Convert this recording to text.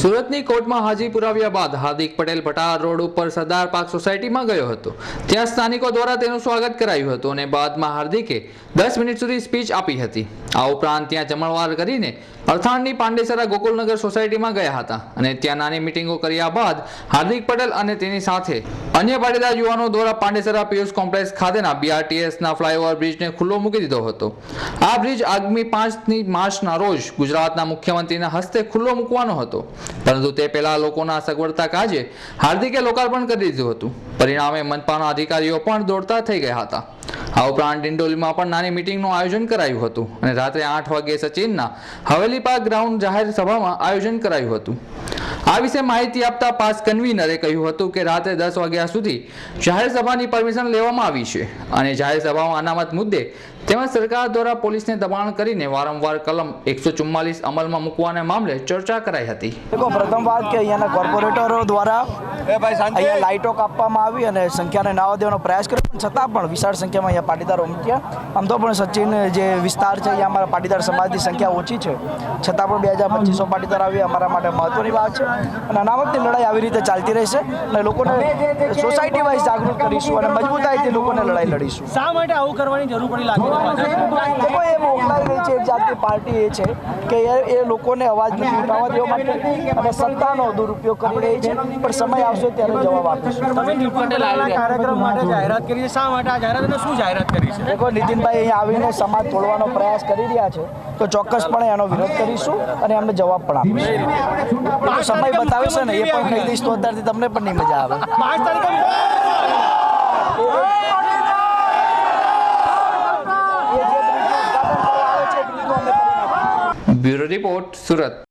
સુરતની કોર્ટમાં હાજી પુરાવ્યા બાદ હાર્દિક પટેલ ભટાર રોડ ઉપર સરદાર પાર્ક સોસાયટીમાં ગયો હતો. ત્યાં સ્થાનિકો દ્વારા તેનું સ્વાગત કરાયું હતું અને બાદમાં હાર્દિકે દસ મિનિટ સુધી સ્પીચ આપી હતી. આ ઉપરાંત ત્યાં જમણવાર કરીને અરથાણની પાંડેસરા ગોકુલનગર સોસાયટીમાં ગયા હતા અને ત્યાં નાની મિટિંગો કર્યા બાદ હાર્દિક પટેલ અને તેની સાથે અન્ય પાટીદાર યુવાનો દ્વારા પાંડેસરા પિયુષ કોમ્પ્લેક્સ ખાતેના બીઆરટીએસના ફ્લાયઓવર બ્રિજને ખુલ્લો મૂકી દીધો હતો. આ બ્રિજ આગામી પાંચની માર્ચના રોજ ગુજરાતના મુખ્યમંત્રીના હસ્તે ખુલ્લો મૂકવાનો હતો. પરંતુ તે પહેલા લોકોના સગવડતા કાજે હાર્દિકે લોકાર્પણ કરી દીધું હતું. પરિણામે મનપાના અધિકારીઓ પણ દોડતા થઈ ગયા હતા. આ ઉપરાંત ડિંડોલીમાં પણ નાની મિટિંગનું આયોજન કરાયું હતું અને રાત્રે આઠ વાગે સચિનના હવેલી પાર્ક ગ્રાઉન્ડ જાહેર સભામાં આયોજન કરાયું હતું. આ વિશે માહિતી આપતા પાસ કન્વીનરે કહ્યું હતું કે રાત્રે દસ વાગ્યા સુધી જાહેર સભાની પરમિશન લેવામાં આવી છે અને જાહેર સભામાં અનામત મુદ્દે તેમજ સરકાર દ્વારા પોલીસને દબાણ કરીને વારંવાર કલમ એકસો ચુમ્માલીસ અમલમાં મૂકવાના મામલે ચર્ચા કરાઈ હતી. પ્રથમ વાત કે અહીંયાના કોર્પોરેટરો દ્વારા અહીંયા લાઇટો કાપવામાં આવી અને સંખ્યાને નાવા દેવાનો પ્રયાસ કર્યો પણ છતાં પણ વિશાળ સંખ્યામાં અહીંયા પાટીદારો ઉમટ્યા આમ તો પણ સચિન જે વિસ્તાર છે અહીંયા અમારા પાટીદાર સમાજની સંખ્યા ઓછી છે. છતાં પણ બે હજાર પચીસો પાટીદાર આવી અમારા માટે મહત્વની વાત છે. અને અનામતની લડાઈ આવી રીતે ચાલતી રહેશે અને લોકોને સોસાયટી વાઇઝ જાગૃત કરીશું અને મજબૂતાઈથી લોકોને લડાઈ લડીશું. શા માટે આવું કરવાની જરૂર પડી લાગે? લોકો એ મોકલાઈ રહી છે એક જાતની પાર્ટી એ છે કે એ એ લોકોને અવાજ નથી ઉઠાવવા દેવા માટે અને સત્તાનો દુરુપયોગ કરી રહી છે પણ સમય આવશે ત્યારે જવાબ આપીશું. તમે કાર્યક્રમ માટે જાહેરાત કરી છે. શા માટે આ જાહેરાત? શું જાહેરાત કરી છે? દેખો નીતિનભાઈ અહીંયા આવીને સમાજ તોડવાનો પ્રયાસ કરી રહ્યા છે તો ચોક્કસપણે એનો વિરોધ કરીશું અને એમને જવાબ પણ આપીશું. સમય બતાવે ને એ પણ કહી દઈશ તો અત્યારથી તમને પણ નહીં મજા આવે. પાંચ તારીખે એ જે બ્રિજનું ઉદ્ઘાટન કરવા આવે છે એ બ્રિજનું અમે કરી નાખીશું. Bureau report Surat